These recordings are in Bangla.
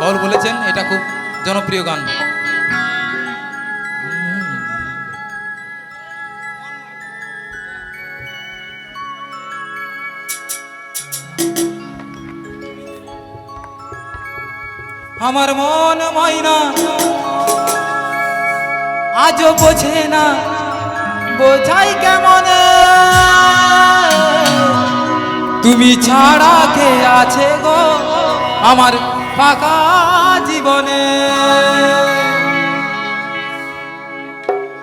বাউল বলেছেন, এটা খুব জনপ্রিয় গান। আমার মন ময়না, আজও বোঝে না, বোঝাই কেমনে? তুমি ছাড়া কে আছে গো? আমার ফাঁকা জীবনে।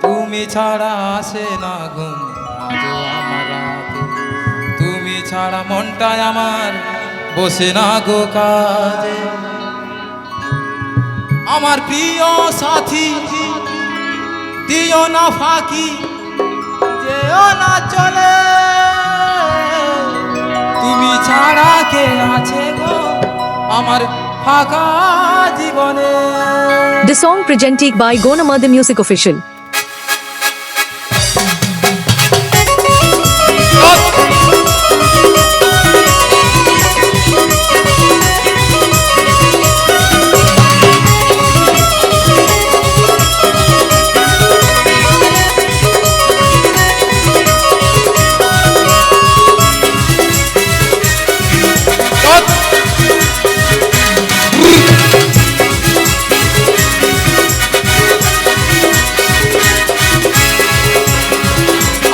তুমি ছাড়া আসে না ঘুম তুমি ছাড়া মনটাই আমার, বসে না গো কাজে। আমার প্রিয় সাথী, দিও না ফাঁকি, যেও না চলে। তুমি ছাড়া কে আছে গো আমার ফাঁকা জীবনে The song presented by Gonamada Music Official.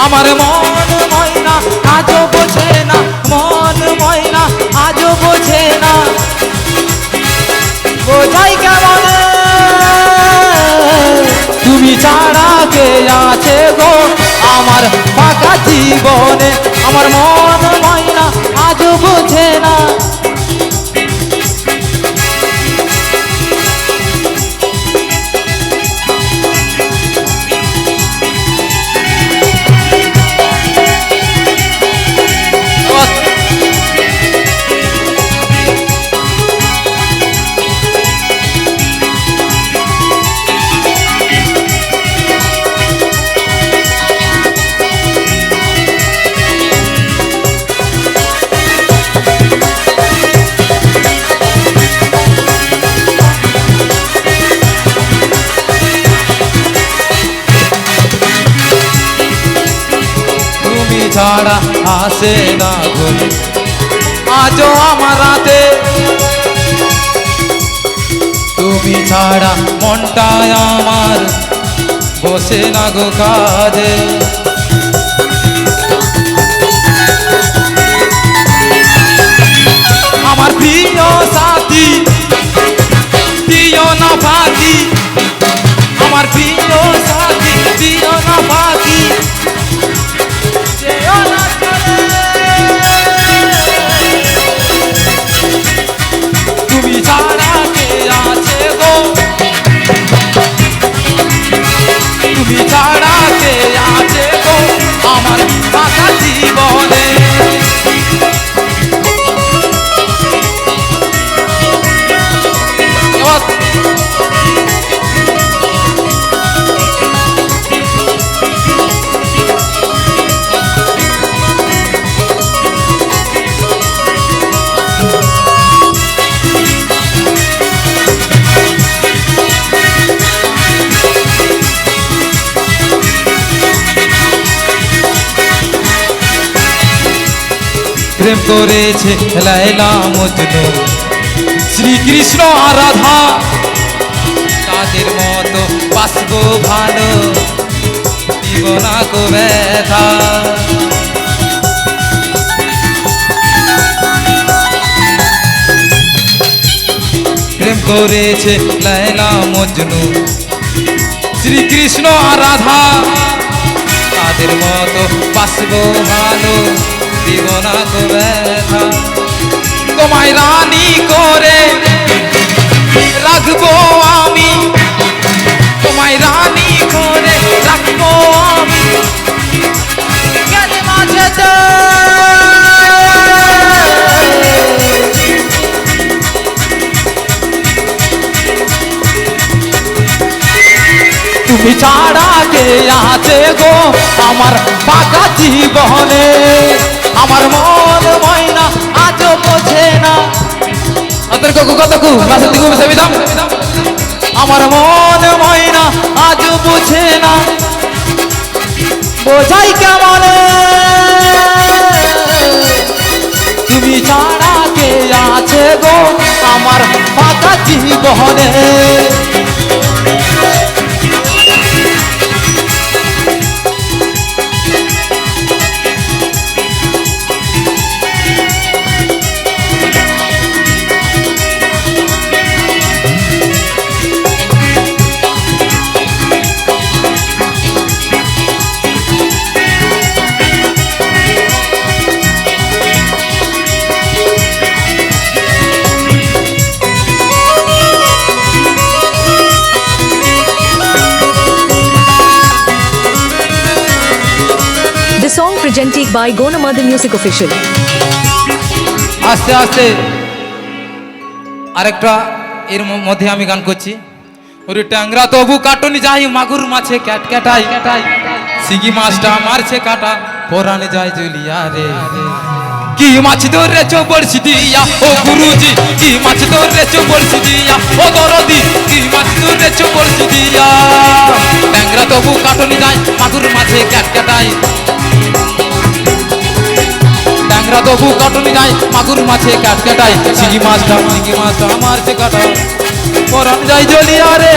আমার মন ময়না, আজও বোঝে না, মন ময়না, আজও বোঝে না। বোঝাই কেমন? তুমি ছাড়া কে আছে গো? আমার ফাঁকা জীবনে আমার মন ময়না, আজও বোঝে না। ছাড়া আসে না ঘুম আজও আমার রাতে তুমি ছাড়া মনটায় আমার বসে না গো কাজে। আমার প্রিয় সাথী, দিও না ফাঁকি প্রেম করেছে লাইলা মজনু শ্রীকৃষ্ণ আর রাধা তাদের মতো বাসব ভালো দিব না গো ব্যথা। প্রেম করেছে লাইলা মজনু শ্রীকৃষ্ণ আর রাধা তাদের মতো বাসব ভালো দিব না ব্যথা। তোমায় রানী করে রাখব আমি। তোমায় রানী করে রাখব আমি। তুমি ছাড়া কে আছে গো আমার ফাঁকা জীবনে? আমার মন ময়না আজ বোঝে না। অত কত কু? কত কু মাসে দিগু সেবিদাম আমার মন ময়না আজ বুঝে না। বোঝাই কেমন? তুমি ছাড়া কে আছে গো? আমার ফাঁকা জীবনে। The song presented by Gonamada Music Official. আস্তে আস্তে। আরেকটা, এর মধ্যে আমি গান করছি। ওরে ট্যাংরা তবু কাটুনি যাই, মাগুর মাছে ক্যাট ক্যাটাই। ক্যাটাই সিগি মাছটা মারছে কাটা পরানে যায় জুলিয়া রে। কি মাছ ধরে চো বড়ছি দিয়া ও গুরুজি, কি মাছ ধরে চো বড়ছি দিয়া ও দরদি, কি মাছ ধরে চো বড়ছি দিয়া ট্যাংরা তবু কাটুনি যায় মাগুর মাছে ক্যাট ক্যাটাই। ট্যাংরা তবু কাটুনি যায়, মাগুর মাছে কাট কাটাই সিগি মাছটা সিগি মাছটা মারছে কাটা। পরান যায় জলিয়া রে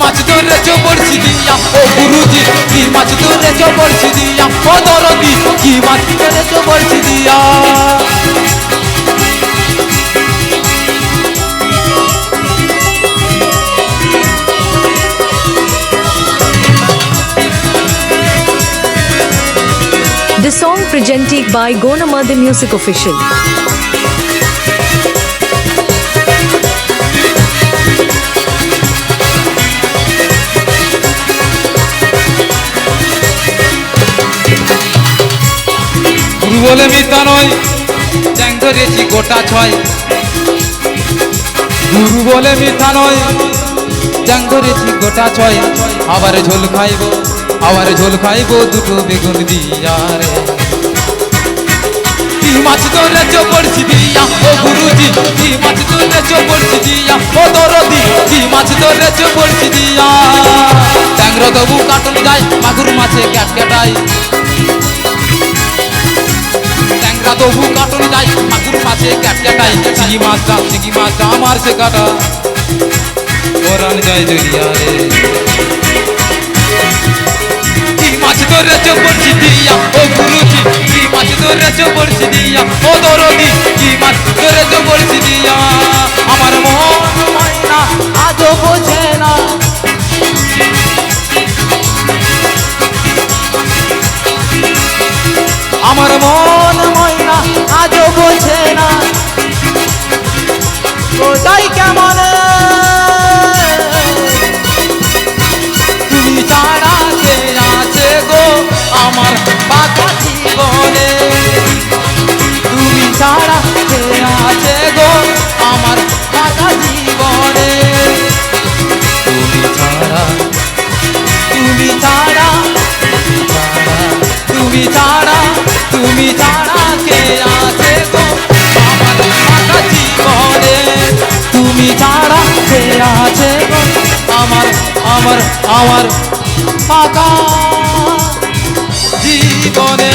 মাছ ধরে চপড়ছি দিয়া ও গুরুজি, কি মাছ ধরে চপড়ছি দিয়া ও দরদি, কি মাছ ধরে চপড়ছি দিয়া presented by Gonamada Music Official. বলে মিথ্যা নয়, চ্যাং ধরেছি গোটা ছয়। গুরু বলে মিথ্যা নয়, চ্যাং ধরেছি গোটা ছয়। আবার ঝোল খাইব, আবার ঝোল খাইব, দুটো বেগুন দিয়া রে। মাছ ধরে চপড়ছি দিয়া ও গুরুজি, কি মাছ ধরে চপড়ছি দিয়া ও দরদি, কি মাছ ধরে চপড়ছি দিয়া ট্যাংরা তবু কাটুন যায় মাগুর মাছে ক্যাট ক্যাটাই। ট্যাংরা তবু কাটুন যায় মাগুর মাছে ক্যাট ক্যাটাই। চিংড়ি মাছটা চিংড়ি মাছটা আমার সে কাটা। ওরান যায় জড়িয়া রে। কি মাছ ধরে চপড়ছি দিয়া ও গুরুজি মাছ ধরে চপড়ছি দিয়া ও দরদি, কি মাছ ধরে চপড়ছি দিয়া আমার মন ময়না আজও বোঝে না। আমার মন ময়না আজও বোঝে না। বোঝাই কেমন আমার আমার পাকা জীবনে।